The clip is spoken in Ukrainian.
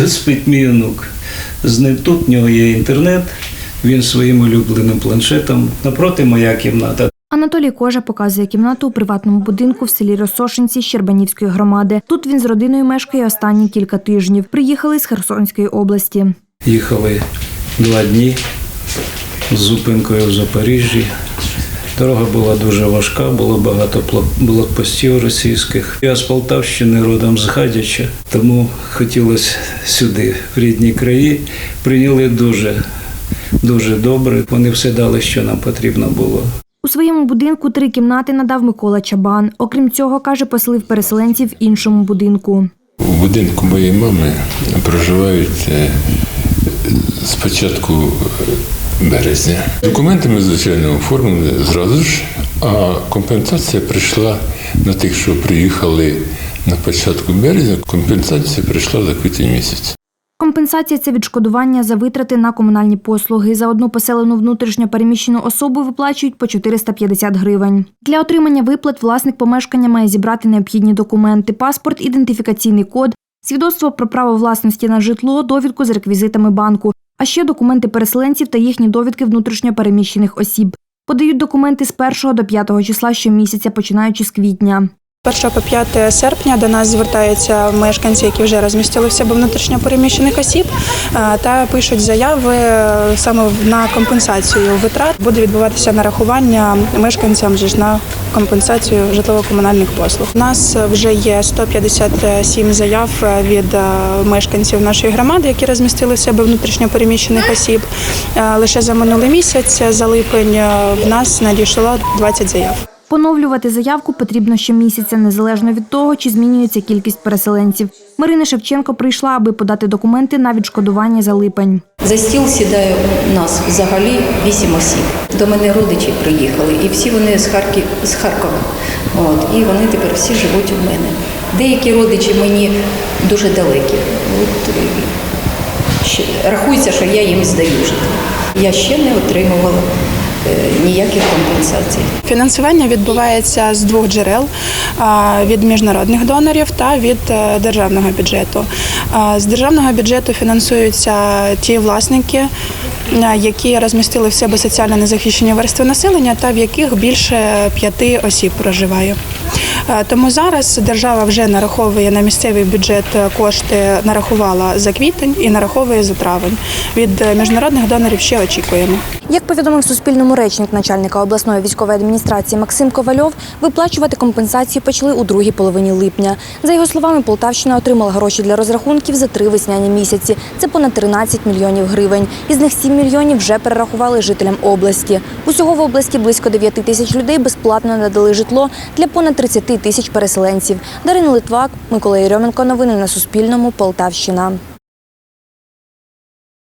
Спить мій онук. З ним тут в нього є інтернет, він своїм улюбленим планшетом. Напроти моя кімната. Анатолій Кожа показує кімнату у приватному будинку в селі Росошинці Щербанівської громади. Тут він з родиною мешкає останні кілька тижнів. Приїхали з Херсонської області. Їхали два дні з зупинкою в Запоріжжі. Дорога була дуже важка, було багато блокпостів російських. Я з Полтавщини родом з Гадяча, тому хотілося сюди, в рідні краї. Прийняли дуже, дуже добре. Вони все дали, що нам потрібно було. У своєму будинку три кімнати надав Микола Чабан. Окрім цього, каже, поселив переселенців в іншому будинку. У будинку моєї мами проживають е, з початку е, березня. Документи ми, звичайно, оформили зразу ж, а компенсація прийшла на тих, що приїхали на початку березня. Компенсація прийшла за квітень місяць. Компенсація це відшкодування за витрати на комунальні послуги. За одну поселену внутрішньо переміщену особу виплачують по 450 гривень. Для отримання виплат власник помешкання має зібрати необхідні документи: паспорт, ідентифікаційний код, свідоцтво про право власності на житло, довідку з реквізитами банку, а ще документи переселенців та їхні довідки внутрішньо переміщених осіб. Подають документи з 1 до 5 числа щомісяця, починаючи з квітня. 1 по 5 серпня до нас звертаються мешканці, які вже розмістили в себе переміщених осіб, та пишуть заяви е, саме на компенсацію витрат. Буде відбуватися нарахування мешканцям ж на компенсацію житлово-комунальних послуг. У нас вже є 157 заяв е, від е, мешканців нашої громади, які розмістили в себе переміщених осіб. Лише за минулий місяць, за липень, в нас надійшло 20 заяв. Поновлювати заявку потрібно щомісяця, незалежно від того, чи змінюється кількість переселенців. Марина Шевченко прийшла, аби подати документи на відшкодування за липень. За стіл сідає нас взагалі вісім осіб. До мене родичі приїхали, і всі вони з Харків з Харкова. От і вони тепер всі живуть у мене. Деякі родичі мені дуже далекі. От рахується, що я їм здаю житло. Я ще не отримувала ніяких компенсацій. Фінансування відбувається з двох джерел від міжнародних донорів та від е, державного бюджету. З державного бюджету фінансуються ті власники, е, які розмістили в себе соціально незахищені верстви населення, та в яких більше п'яти осіб проживає. Е, Тому зараз держава вже нараховує на місцевий бюджет кошти, нарахувала за квітень і нараховує за травень. Від е, міжнародних донорів ще очікуємо. Як повідомив Суспільному речник начальника обласної військової адміністрації Максим Ковальов, виплачувати компенсації почали у другій половині липня. За його словами, Полтавщина отримала гроші для розрахунків за три весняні місяці. Це понад 13 мільйонів гривень. Із них 7 мільйонів вже перерахували жителям області. Усього в області близько 9 тисяч людей безплатно надали житло для понад 30 тисяч переселенців. Дарина Литвак, Микола Єрьоменко. Новини на Суспільному. Полтавщина.